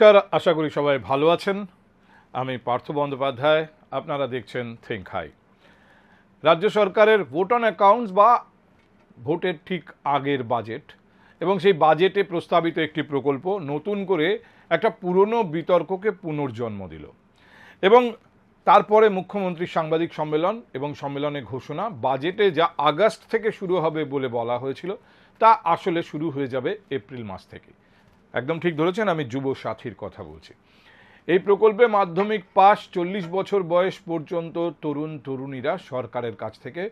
নমস্কার, আশা করি সবাই ভালো আছেন। আমি পার্থ বন্দ্যোপাধ্যায়, আপনারা দেখছেন থিঙ্ক হাই রাজ্য সরকারের ভোট অন অ্যাকাউন্টস বা ভোটের ঠিক আগের বাজেট এবং সেই বাজেটে প্রস্তাবিত একটি প্রকল্প নতুন করে একটা পুরনো বিতর্ককে পুনর্জন্ম দিল। এবং তারপরে মুখ্যমন্ত্রী সাংবাদিক সম্মেলন এবং সম্মেলনে ঘোষণা বাজেটে যা আগস্ট থেকে শুরু হবে বলে বলা হয়েছিল, তা আসলে শুরু হয়ে যাবে এপ্রিল মাস থেকে। একদম ঠিক ধরেছেন, আমি যুব সাথীর কথা বলছি। এই প্রকল্পে মাধ্যমিক পাস চল্লিশ বছর বয়স পর্যন্ত তরুণ তরুণীরা সরকারের কাছ থেকে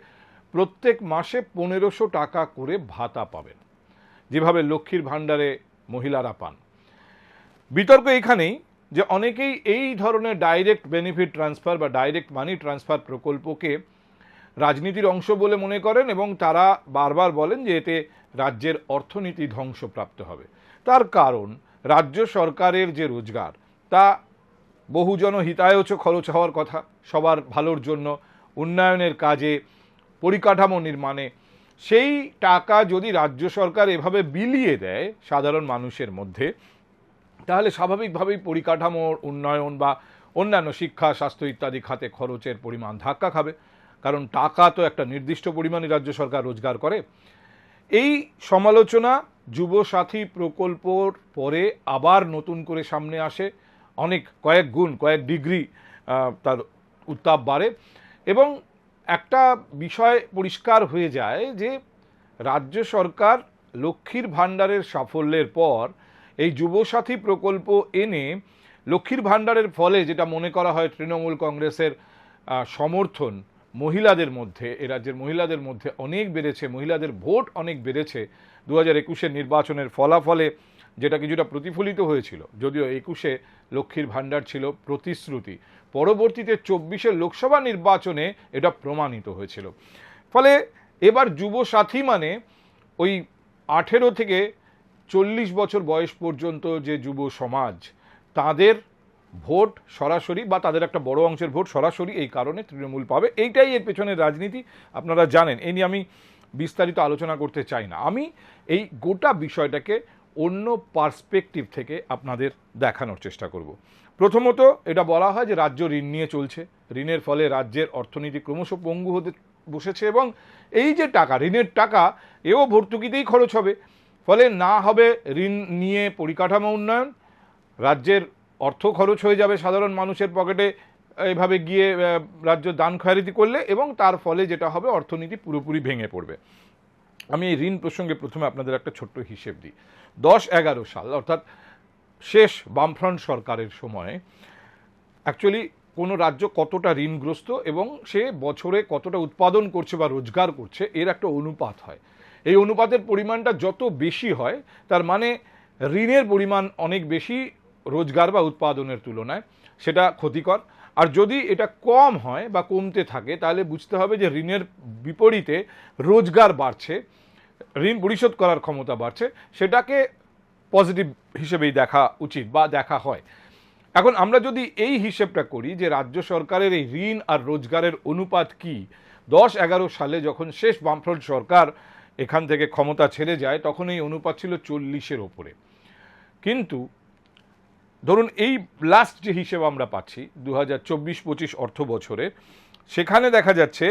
প্রত্যেক মাসে পনেরোশো টাকা করে ভাতা পাবেন। যেভাবে লক্ষ্মীর ভাণ্ডারে মহিলারা পান। বিতর্ক এখানেই যে অনেকেই এই ধরনের ডাইরেক্ট বেনিফিট ট্রান্সফার বা ডাইরেক্ট মানি ট্রান্সফার প্রকল্পকে রাজনীতির অংশ বলে মনে করেন এবং তারা বারবার বলেন যে এতে রাজ্যের অর্থনীতি ধ্বংসপ্রাপ্ত হবে। তার কারণ, রাজ্য সরকারের যে রোজগার, তা বহুজন হিতায়চ খরচ হওয়ার কথা, সবার ভালোর জন্য উন্নয়নের কাজে পরিকাঠামো নির্মাণে। সেই টাকা যদি রাজ্য সরকার এভাবে বিলিয়ে দেয় সাধারণ মানুষের মধ্যে, তাহলে স্বাভাবিকভাবেই পরিকাঠামোর উন্নয়ন বা অন্যান্য শিক্ষা, স্বাস্থ্য ইত্যাদি খাতে খরচের পরিমাণ ধাক্কা খাবে। কারণ টাকা তো একটা নির্দিষ্ট পরিমাণে রাজ্য সরকার রোজগার করে। এই সমালোচনা যুব সাথী প্রকল্পর পরে আবার নতুন করে সামনে আসে। অনেক, কয়েক গুণ, কয়েক ডিগ্রি তার উত্তাপ বাড়ে এবং একটা বিষয় পরিষ্কার হয়ে যায় যে রাজ্য সরকার লক্ষ্মীর ভাণ্ডারের সাফল্যের পর এই যুবসাথী প্রকল্প এনে লক্ষ্মীর ভাণ্ডারের ফলে যেটা মনে করা হয় তৃণমূল কংগ্রেসের সমর্থন মহিলাদের মধ্যে, এ রাজ্যের মহিলাদের মধ্যে অনেক বেড়েছে, মহিলাদের ভোট অনেক বেড়েছে। দু হাজার একুশের নির্বাচনের ফলাফলে যেটা কিছুটা প্রতিফলিত হয়েছিল, যদিও একুশে লক্ষ্মীর ভাণ্ডার ছিল প্রতিশ্রুতি। পরবর্তীতে চব্বিশের লোকসভা নির্বাচনে এটা প্রমাণিত হয়েছিল। ফলে এবার যুব সাথী মানে ওই আঠেরো থেকে চল্লিশ বছর বয়স পর্যন্ত যে যুব সমাজ, তাদের ভোট সরাসরি বা তাদের একটা বড় অংশের ভোট সরাসরি এই কারণে তৃণমূল পাবে। এইটাই এর পেছনের রাজনীতি, আপনারা জানেন। এই নিয়ে আমি বিস্তারিত আলোচনা করতে চাই না। আমি এই গোটা বিষয়টাকে অন্য পার্সপেক্টিভ থেকে আপনাদের দেখানোর চেষ্টা করব। প্রথমত এটা বলা হয় যে রাজ্য ঋণ নিয়ে চলছে। ঋণের ফলে রাজ্যের অর্থনীতি ক্রমশ পঙ্গু হতে বসেছে এবং এই যে টাকা, ঋণের টাকা, এও ভর্তুকিতেই খরচ হবে। ফলে না হবে ঋণ নিয়ে পরিকাঠামো উন্নয়ন, রাজ্যের অর্থ খরচ হয়ে যাবে সাধারণ মানুষের পকেটে এভাবে গিয়ে রাজ্য দান খয়ারিতি করলে এবং তার ফলে যেটা হবে অর্থনীতি পুরোপুরি ভেঙে পড়বে। আমি এই ঋণ প্রসঙ্গে প্রথমে আপনাদের একটা ছোট্ট হিসেব দিই। দশ এগারো সাল, অর্থাৎ শেষ বামফ্রন্ট সরকারের সময় অ্যাকচুয়ালি কোনো রাজ্য কতটা ঋণগ্রস্ত এবং সে বছরে কতটা উৎপাদন করছে বা রোজগার করছে, এর একটা অনুপাত হয়। এই অনুপাতের পরিমাণটা যত বেশি হয়, তার মানে ঋণের পরিমাণ অনেক বেশি রোজগার বা উৎপাদনের তুলনায়, সেটা ক্ষতিকর। আর যদি এটা কম হয় বা কমতে থাকে, তাহলে বুঝতে হবে যে ঋণের বিপরীতে রোজগার বাড়ছে, ঋণ পরিশোধ করার ক্ষমতা বাড়ছে, সেটাকে পজিটিভ হিসেবেই দেখা উচিত বা দেখা হয়। এখন আমরা যদি এই হিসেবটা করি যে রাজ্য সরকারের এই ঋণ আর রোজগারের অনুপাত কি, দশ এগারো সালে যখন শেষ বামফ্রন্ট সরকার এখান থেকে ক্ষমতা ছেড়ে যায়, তখন এই অনুপাত ছিল চল্লিশের ওপরে। কিন্তু ধরুন, এই লাস্ট যে হিসেব আমরা পাচ্ছি দু হাজার চব্বিশ পঁচিশ অর্থ বছরে, সেখানে দেখা যাচ্ছে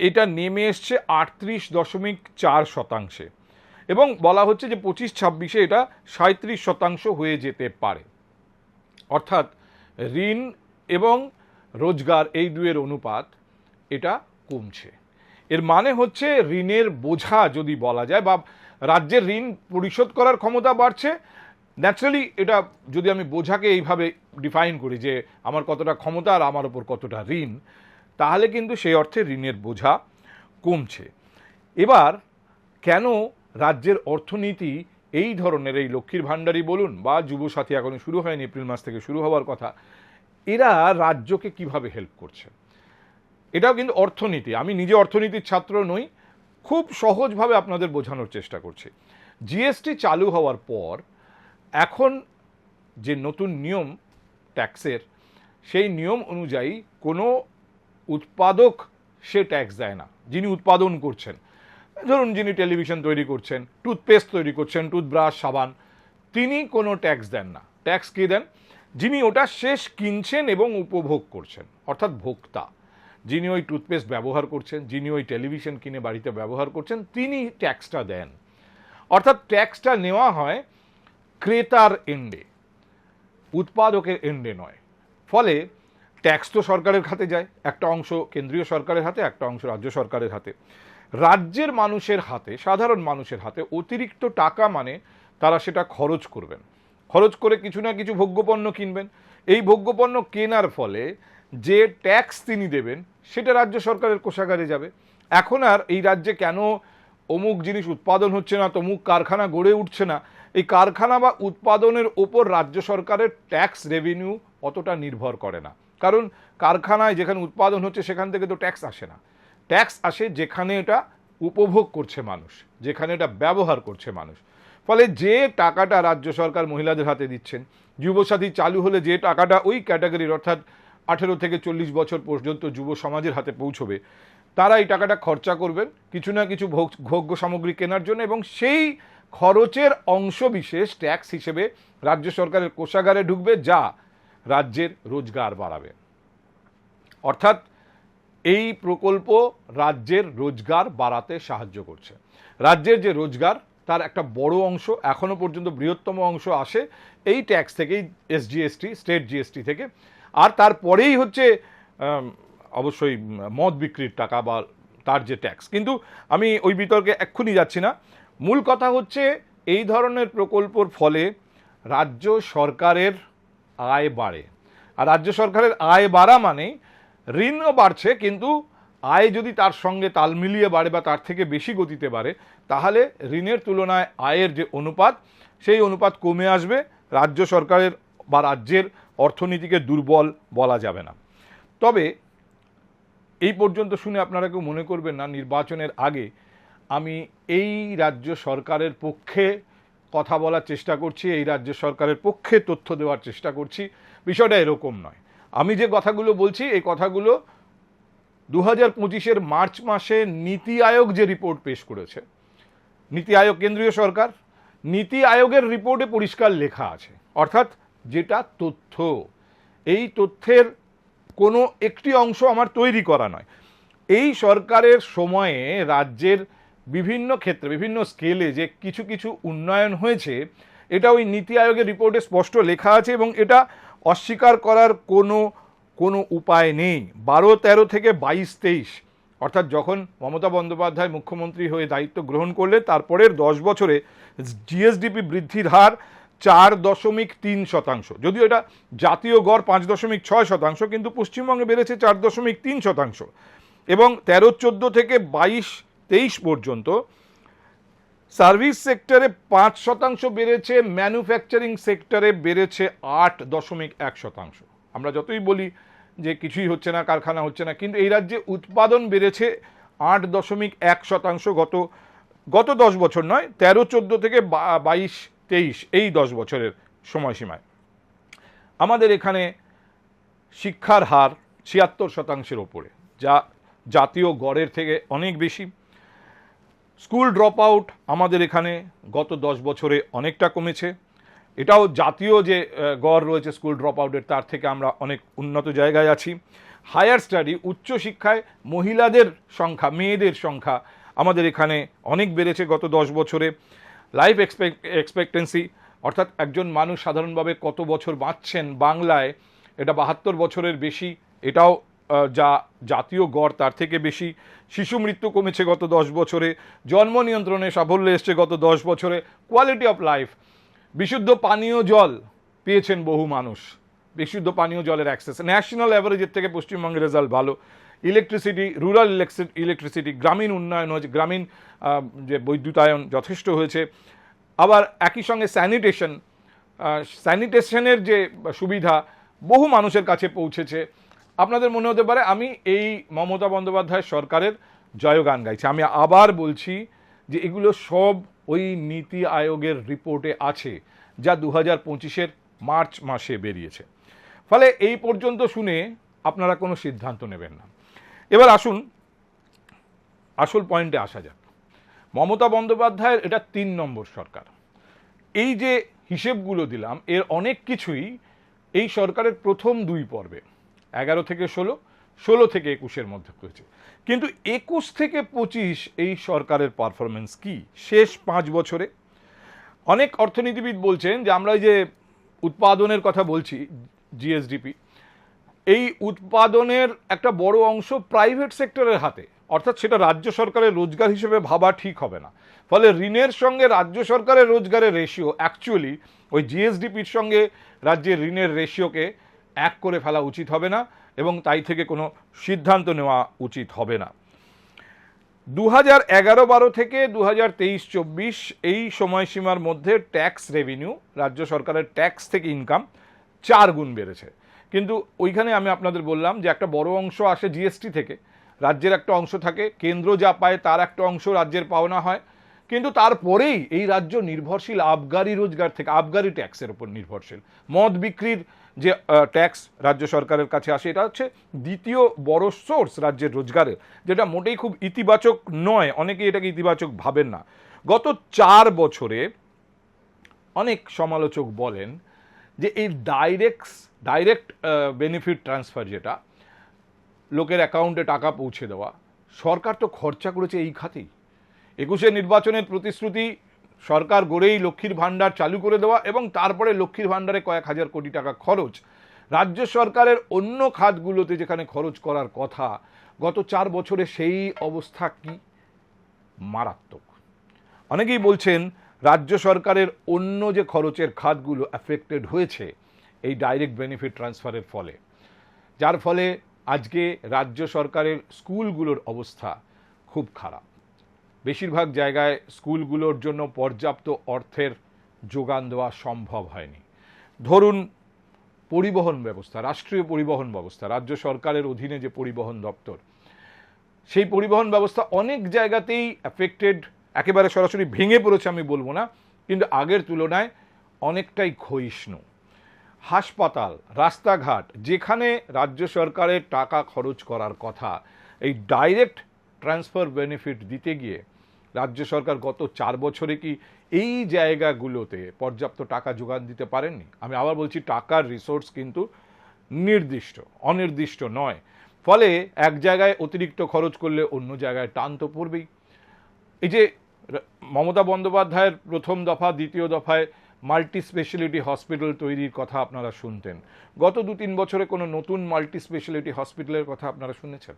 এটা নেমে এসছে আটত্রিশ দশমিক চার শতাংশে। এবং বলা হচ্ছে যে পঁচিশ ছাব্বিশে এটা সাঁত্রিশ শতাংশ হয়ে যেতে পারে। অর্থাৎ ঋণ এবং রোজগার এই দুয়ের অনুপাত এটা কমছে। এর মানে হচ্ছে ঋণের বোঝা যদি বলা যায় বা রাজ্যের ঋণ পরিশোধ করার ক্ষমতা বাড়ছে ন্যাচারালি এটা যদি আমি বোঝাকে এইভাবে ডিফাইন করি যে আমার কতটা ক্ষমতা আর আমার ওপর কতটা ঋণ, তাহলে কিন্তু সেই অর্থে ঋণের বোঝা কমছে। এবার, কেন রাজ্যের অর্থনীতি এই ধরনের, এই লক্ষ্মীর ভাণ্ডারই বলুন বা যুবসাথী এখনও শুরু হয়নি, এপ্রিল মাস থেকে শুরু হওয়ার কথা, এরা রাজ্যকে কীভাবে হেল্প করছে? এটাও কিন্তু অর্থনীতি। আমি নিজে অর্থনীতির ছাত্র নই, খুব সহজভাবে আপনাদের বোঝানোর চেষ্টা করছি। জিএসটি চালু হওয়ার পর এখন যে নতুন নিয়ম ট্যাক্সের, সেই নিয়ম অনুযায়ী কোনো উৎপাদক সে ট্যাক্স দেয় না, যিনি উৎপাদন করছেন। ধরুন যিনি টেলিভিশন তৈরি করছেন, টুথপেস্ট তৈরি করছেন, টুথব্রাশ, সাবান, তিনি কোনো ট্যাক্স দেন না। ট্যাক্স কে দেন? যিনি ওটা শেষ কিনছেন এবং উপভোগ করছেন, অর্থাৎ ভোক্তা। যিনি ওই টুথপেস্ট ব্যবহার করছেন, যিনি ওই টেলিভিশন কিনে বাড়িতে ব্যবহার করছেন, তিনি ট্যাক্সটা দেন। অর্থাৎ ট্যাক্সটা নেওয়া হয় ক্রেতার এন্ডে, উৎপাদকের এন্ডে নয়। ফলে ট্যাক্স তো সরকারের খাতে যায়, একটা অংশ কেন্দ্রীয় সরকারের হাতে, একটা অংশ রাজ্য সরকারের হাতে। রাজ্যের মানুষের হাতে, সাধারণ মানুষের হাতে অতিরিক্ত টাকা মানে তারা সেটা খরচ করবেন। খরচ করে কিছু না কিছু ভোগ্যপণ্য কিনবেন। এই ভোগ্যপণ্য কেনার ফলে যে ট্যাক্স তিনি দেবেন, সেটা রাজ্য সরকারের কোষাগারে যাবে। এখন আর এই রাজ্যে কেন অমুক জিনিস উৎপাদন হচ্ছে না, তমুক কারখানা গড়ে উঠছে না এই কারখানা বা উৎপাদনের ওপর রাজ্য সরকারের ট্যাক্স রেভিনিউ অতটা নির্ভর করে না। কারণ কারখানায় যেখানে উৎপাদন হচ্ছে, সেখান থেকে তো ট্যাক্স আসে না। ট্যাক্স আসে যেখানে এটা উপভোগ করছে মানুষ, যেখানে এটা ব্যবহার করছে মানুষ। ফলে যে টাকাটা রাজ্য সরকার মহিলাদের হাতে দিচ্ছেন, যুবসাথী চালু হলে যে টাকাটা ওই ক্যাটাগরির অর্থাৎ আঠেরো থেকে চল্লিশ বছর পর্যন্ত যুব সমাজের হাতে পৌঁছবে, তারা এই টাকাটা খরচা করবেন, কিছু না কিছু ভোগ- ভোগ্য সামগ্রী কেনার জন্য এবং সেই খরচের অংশ বিশেষ ট্যাক্স হিসেবে রাজ্য সরকারের কোষাগারে ঢুকবে, যা রাজ্যের রোজগার বাড়াবে। অর্থাৎ এই প্রকল্প রাজ্যের রোজগার বাড়াতে সাহায্য করছে। রাজ্যের যে রোজগার, তার একটা বড় অংশ, এখনও পর্যন্ত বৃহত্তম অংশ আসে এই ট্যাক্স থেকেই এসজিএসটি স্টেট জিএসটি থেকে। আর তারপরেই হচ্ছে অবশ্যই মদ বিক্রির টাকা বা তার যে ট্যাক্স। কিন্তু আমি ওই বিতর্কে এক্ষুনি যাচ্ছি না। মূল কথা হচ্ছে এই ধরনের প্রকল্পর ফলে রাজ্য সরকারের আয় বাড়ে। আর রাজ্য সরকারের আয় বাড়া মানে ঋণও বাড়ছে, কিন্তু আয় যদি তার সঙ্গে তাল মিলিয়ে বাড়ে বা তার থেকে বেশি গতিতে বাড়ে, তাহলে ঋণের তুলনায় আয়ের যে অনুপাত, সেই অনুপাত কমে আসবে। রাজ্য সরকারের বা রাজ্যের অর্থনীতিকে দুর্বল বলা যাবে না। তবে এই পর্যন্ত শুনে আপনারা কেউ মনে করবেন না, নির্বাচনের আগে আমি এই রাজ্য সরকারের পক্ষে কথা বলার চেষ্টা করছি, এই রাজ্য সরকারের পক্ষে তথ্য দেওয়ার চেষ্টা করছি। বিষয়টা এরকম নয়। আমি যে কথাগুলো বলছি, এই কথাগুলো দু হাজার পঁচিশের মার্চ মাসে নীতি আয়োগ যে রিপোর্ট পেশ করেছে, নীতি আয়োগ কেন্দ্রীয় সরকার, নীতি আয়োগের রিপোর্টে পরিষ্কার লেখা আছে। অর্থাৎ যেটা তথ্য, এই তথ্যের কোনো একটি অংশ আমার তৈরি করা নয়। এই সরকারের সময়ে রাজ্যের বিভিন্ন ক্ষেত্রে, বিভিন্ন স্কেলে যে কিছু কিছু উন্নয়ন হয়েছে, এটা ওই নীতি আয়োগের রিপোর্টে স্পষ্ট লেখা আছে এবং এটা অস্বীকার করার কোনো কোনো উপায় নেই। বারো, তেরো থেকে বাইশ, তেইশ, অর্থাৎ যখন মমতা বন্দ্যোপাধ্যায় মুখ্যমন্ত্রী হয়ে দায়িত্ব গ্রহণ করলে তারপরের দশ বছরে জিএসডিপি বৃদ্ধির হার চার দশমিক তিন শতাংশ। যদিও এটা জাতীয় গড় পাঁচ দশমিক ছয় শতাংশ, কিন্তু পশ্চিমবঙ্গে বেড়েছে চার দশমিক তিন শতাংশ। এবং তেরো, চোদ্দ থেকে বাইশ তেইশ পর্যন্ত, সার্ভিস সেক্টরে পাঁচ শতাংশ বেড়েছে, ম্যানুফ্যাকচারিং সেক্টরে বেড়েছে আট দশমিক এক শতাংশ। আমরা যতই বলি যে কিছুই হচ্ছে না, কারখানা হচ্ছে না, কিন্তু এই রাজ্যে উৎপাদন বেড়েছে আট দশমিক এক শতাংশ গত গত দশ বছর নয়, তেরো, চোদ্দ থেকে বাইশ, তেইশ, এই দশ বছরের সময়সীমায়। আমাদের এখানে শিক্ষার হার ছিয়াত্তর শতাংশের ওপরে, যা জাতীয় গড়ের থেকে অনেক বেশি। স্কুল ড্রপ আউট আমাদের এখানে গত দশ বছরে অনেকটা কমেছে। এটাও জাতীয় যে গড় রয়েছে স্কুল ড্রপ আউটের তার থেকে আমরা অনেক উন্নত জায়গায় আছি। হায়ার স্টাডি উচ্চশিক্ষায় মহিলাদের সংখ্যা, মেয়েদের সংখ্যা আমাদের এখানে অনেক বেড়েছে গত দশ বছরে। লাইফ এক্সপেক্টেন্সি অর্থাৎ একজন মানুষ সাধারণভাবে কত বছর বাঁচছেন বাংলায়, এটা বাহাত্তর বছরের বেশি, এটাও যা জাতীয় গড় তার থেকে বেশি। শিশু মৃত্যু কমেছে গত দশ বছরে। জন্ম নিয়ন্ত্রণে সাফল্য এসছে গত দশ বছরে। কোয়ালিটি অফ লাইফ বিশুদ্ধ পানীয় জল পেয়েছেন বহু মানুষ। বিশুদ্ধ পানীয় জলের অ্যাক্সেস ন্যাশনাল অ্যাভারেজের থেকে পশ্চিমবঙ্গের রেজাল্ট ভালো। ইলেকট্রিসিটি রুরাল ইলেকট্রিসিটি গ্রামীণ উন্নয়ন হয়েছে। গ্রামীণ যে বৈদ্যুতায়ন যথেষ্ট হয়েছে। আবার একই সঙ্গে স্যানিটেশন স্যানিটেশনের যে সুবিধা, বহু মানুষের কাছে পৌঁছেছে। আপনাদের মনে হতে পারে আমি এই মমতা বন্দ্যোপাধ্যায় সরকারের জয়গান গাইছি। আমি আবার বলছি যে এগুলো সব ওই নীতি আয়োগের রিপোর্টে আছে, যা দু হাজার পঁচিশের মার্চ মাসে বেরিয়েছে। ফলে এই পর্যন্ত শুনে আপনারা কোনো সিদ্ধান্ত নেবেন না। এবার আসুন, আসল পয়েন্টে আসা যাক। মমতা বন্দ্যোপাধ্যায়ের এটা তিন নম্বর সরকার। এই যে হিসেবগুলো দিলাম, এর অনেক কিছুই এই সরকারের প্রথম দুই পর্বে। এগারো থেকে ষোলো ষোলো থেকে একুশের মধ্যে হয়েছে। কিন্তু একুশ থেকে পঁচিশ এই সরকারের পারফরমেন্স কি? শেষ পাঁচ বছরে। অনেক অর্থনীতিবিদ বলছেন যে, আমরা যে উৎপাদনের কথা বলছি জিএসডিপি এই উৎপাদনের একটা বড় অংশ প্রাইভেট সেক্টরের হাতে। অর্থাৎ সেটা রাজ্য সরকারের রোজগার হিসেবে ভাবা ঠিক হবে না। ফলে ঋণের সঙ্গে রাজ্য সরকারের রোজগারের রেশিও অ্যাকচুয়ালি ওই জিএসডিপির সঙ্গে রাজ্যের ঋণের রেশিওকে এক করে ফেলা উচিত হবে না এবং তাই থেকে কোনো সিদ্ধান্ত নেওয়া উচিত হবে না। দু হাজার এগারো বারো থেকে দু হাজার তেইশ চব্বিশ এই সময়সীমার মধ্যে ট্যাক্স রেভিনিউ রাজ্য সরকারের ট্যাক্স থেকে ইনকাম চার গুণ বেড়েছে। কিন্তু ওইখানে আমি আপনাদের বললাম যে একটা বড় অংশ আসে জিএসটি থেকে। রাজ্যের একটা অংশ থাকে, কেন্দ্র যা পায় তার একটা অংশ রাজ্যের পাওনা হয়। কিন্তু তারপরেই এই রাজ্য নির্ভরশীল আবগারি রোজগার থেকে, আবগারি ট্যাক্সের উপর নির্ভরশীল। মদ বিক্রির যে ট্যাক্স রাজ্য সরকারের কাছে আসে, এটা হচ্ছে দ্বিতীয় বড় সোর্স রাজ্যের রোজগারের, যেটা মোটেই খুব ইতিবাচক নয়। অনেকেই এটাকে ইতিবাচক ভাবেন না। গত চার বছরে অনেক সমালোচক বলেন যে, এই ডাইরেক্ট ডাইরেক্ট বেনিফিট ট্রান্সফার যেটা, লোকের অ্যাকাউন্টে টাকা পৌঁছে দেওয়া, সরকার তো খরচা করেছে এই খাতেই। একুশে নির্বাচনের প্রতিশ্রুতি সরকার গড়েই লক্ষ্মীর ভাণ্ডার চালু করে দেওয়া এবং তারপরে লক্ষ্মীর ভাণ্ডারে কয়েক হাজার কোটি টাকা খরচ। রাজ্য সরকারের অন্য খাতগুলোতে যেখানে খরচ করার কথা, গত চার বছরে সেই অবস্থা কি? মারাত্মক। অনেকেই বলছেন, রাজ্য সরকারের অন্য যে খরচের খাতগুলো অ্যাফেক্টেড হয়েছে, এই ডাইরেক্ট বেনিফিট ট্রান্সফারের ফলে। যার ফলে আজকে রাজ্য সরকারের স্কুলগুলোর অবস্থা খুব খারাপ। বেশিরভাগ জায়গায় স্কুলগুলোর জন্য পর্যাপ্ত অর্থের যোগান দেওয়া সম্ভব হয়নি। ধরুন, পরিবহন ব্যবস্থা, রাষ্ট্রীয় পরিবহন ব্যবস্থা, রাজ্য সরকারের অধীনে যে পরিবহন দপ্তর, সেই পরিবহন ব্যবস্থা অনেক জায়গাতেই অ্যাফেক্টেড একেবারে সরাসরি ভেঙে পড়েছে আমি বলব না, কিন্তু আগের তুলনায় অনেকটাই ক্ষয়িষ্ণু। হাসপাতাল, রাস্তাঘাট, যেখানে রাজ্য সরকারের টাকা খরচ করার কথা, এই ডাইরেক্ট ট্রান্সফার বেনিফিট দিতে গিয়ে রাজ্য সরকার গত চার বছরে কি এই জায়গাগুলোতে পর্যাপ্ত টাকা যোগান দিতে পারেননি? আমি আবার বলছি, টাকার রিসোর্স কিন্তু নির্দিষ্ট, অনির্দিষ্ট নয়। ফলে এক জায়গায় অতিরিক্ত খরচ করলে অন্য জায়গায় টান তো পড়বেই। এই যে মমতা বন্দ্যোপাধ্যায়ের প্রথম দফা, দ্বিতীয় দফায় মাল্টি স্পেশালিটি হসপিটাল তৈরির কথা আপনারা শুনতেন। গত দু তিন বছরে কোনো নতুন মাল্টি স্পেশালিটি হসপিটালের কথা আপনারা শুনেছেন?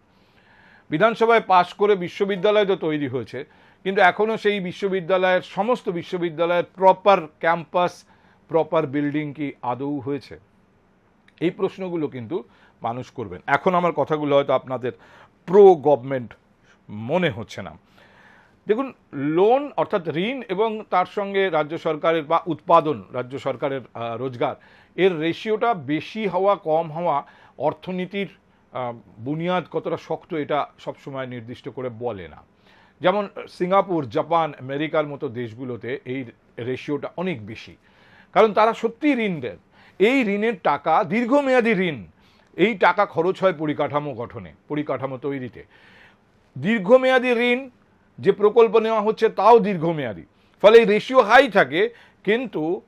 বিধানসভায় পাশ করে বিশ্ববিদ্যালয় তো তৈরি হয়েছে। কিন্তু এখনও সেই বিশ্ববিদ্যালয়ের, সমস্ত বিশ্ববিদ্যালয়ের প্রপার ক্যাম্পাস প্রপার বিল্ডিং কি আদৌ হয়েছে? এই প্রশ্নগুলো কিন্তু মানুষ করবেন। এখন আমার কথাগুলো হয়তো আপনাদের প্রো গভর্নমেন্ট মনে হচ্ছে না। দেখুন লোন অর্থাৎ ঋণ এবং তার সঙ্গে রাজ্য সরকারের বা উৎপাদন, রাজ্য সরকারের রোজগার, এর রেশিওটা বেশি হওয়া, কম হওয়া অর্থনীতির বুনিয়াদ কতটা শক্ত এটা সবসময় নির্দিষ্ট করে বলে না। যেমন সিঙ্গাপুর, জাপান, আমেরিকার মতো দেশগুলোতে এই রেশিওটা অনেক বেশি। কারণ তারা সত্যিই ঋণ দেন। এই ঋণের টাকা দীর্ঘমেয়াদী ঋণ। এই টাকা খরচ হয় পরিকাঠামো গঠনে, পরিকাঠামো তৈরিতে। দীর্ঘমেয়াদী ঋণ যে প্রকল্প নেওয়া হচ্ছে তাও দীর্ঘমেয়াদী। ফলে এই রেশিও হাই থাকে, কিন্তু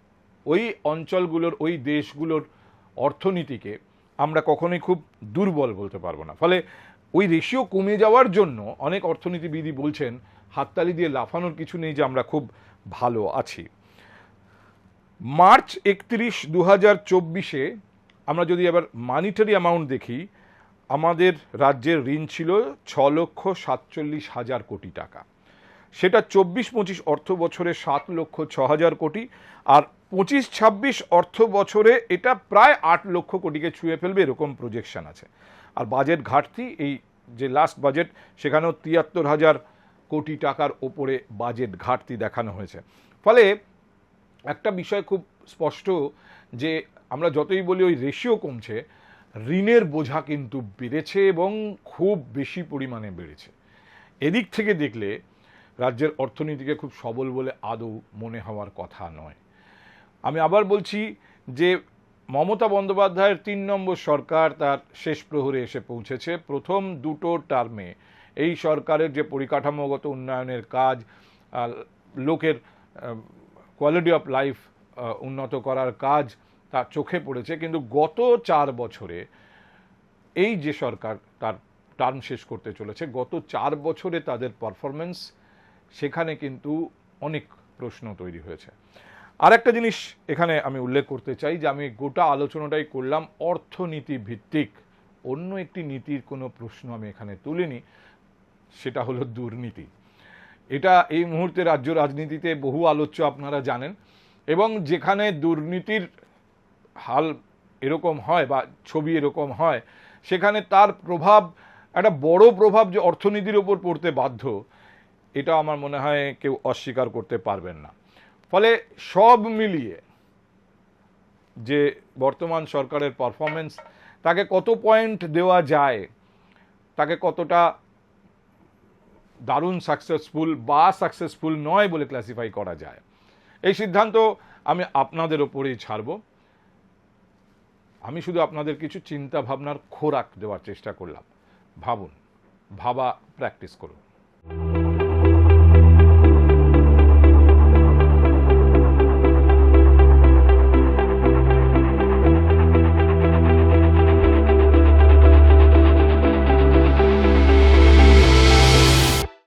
ওই অঞ্চলগুলোর, ওই দেশগুলোর অর্থনীতিকে আমরা কখনোই খুব দুর্বল বলতে পারব না। ফলে ওই রেশিও কমে যাওয়ার জন্য অনেক অর্থনীতিবিদই বলছেন, হাততালি দিয়ে লাফানোর কিছু নেই যে আমরা খুব ভালো আছি। মার্চ একত্রিশ দু হাজার চব্বিশে আমরা যদি এবার মানিটারি অ্যামাউন্ট দেখি, আমাদের রাজ্যের ঋণ ছিল ছ লক্ষ সাতচল্লিশ হাজার কোটি টাকা। সেটা চব্বিশ পঁচিশ অর্থ বছরে সাত লক্ষ ছ হাজার কোটি, আর পঁচিশ ছাব্বিশ অর্থ বছরে এটা প্রায় আট লক্ষ কোটিকে ছুঁয়ে ফেলবে, এরকম প্রজেকশন আছে। আর বাজেট ঘাটতি, এই যে লাস্ট বাজেট সেখানেও তিয়াত্তর হাজার কোটি টাকার ওপরে বাজেট ঘাটতি দেখানো হয়েছে। ফলে একটা বিষয় খুব স্পষ্ট যে আমরা যতই বলি ওই রেশিও কমছে, ঋণের বোঝা কিন্তু বেড়েছে এবং খুব বেশি পরিমাণে বেড়েছে। এদিক থেকে দেখলে রাজ্যের অর্থনীতিকে খুব সবল বলে আদৌ মনে হওয়ার কথা নয়। আমি আবার বলছি যে মমতা বন্দ্যোপাধ্যায়ের তিন নম্বর সরকার তার শেষ প্রহরে এসে পৌঁছেছে। প্রথম দুটো টার্মে এই সরকারের যে পরিকাঠামোগত উন্নয়নের কাজ লোকের কোয়ালিটি অফ লাইফ উন্নত করার কাজ তা চোখে পড়েছে। কিন্তু গত চার বছরে এই যে সরকার তার টার্ম শেষ করতে চলেছে, গত চার বছরে তাদের পারফরমেন্স সেখানে কিন্তু অনেক প্রশ্ন তৈরি হয়েছে। আর একটা জিনিস এখানে আমি উল্লেখ করতে চাই যে আমি গোটা আলোচনাটাই করলাম অর্থনীতি ভিত্তিক। অন্য একটি নীতির কোনো প্রশ্ন আমি এখানে তুলিনি, সেটা হলো দুর্নীতি। এটা এই মুহূর্তে রাজ্য রাজনীতিতে বহু আলোচ্য আপনারা জানেন এবং যেখানে দুর্নীতির হাল এরকম হয় বা ছবি এরকম হয়, সেখানে তার প্রভাব, একটা বড় প্রভাব যে অর্থনীতির ওপর পড়তে বাধ্য, এটা আমার মনে হয় কেউ অস্বীকার করতে পারবেন না। ফলে সব মিলিয়ে যে বর্তমান সরকারের পারফরমেন্স তাকে কত পয়েন্ট দেওয়া যায়, তাকে কতটা দারুণ সাকসেসফুল বা সাকসেসফুল নয় বলে ক্লাসিফাই করা যায়। এই সিদ্ধান্ত আমি আপনাদের ওপরেই ছাড়ব। আমি শুধু আপনাদের কিছু চিন্তা ভাবনার খোরাক দেওয়ার চেষ্টা করলাম। ভাবুন, ভাবা প্র্যাকটিস করুন।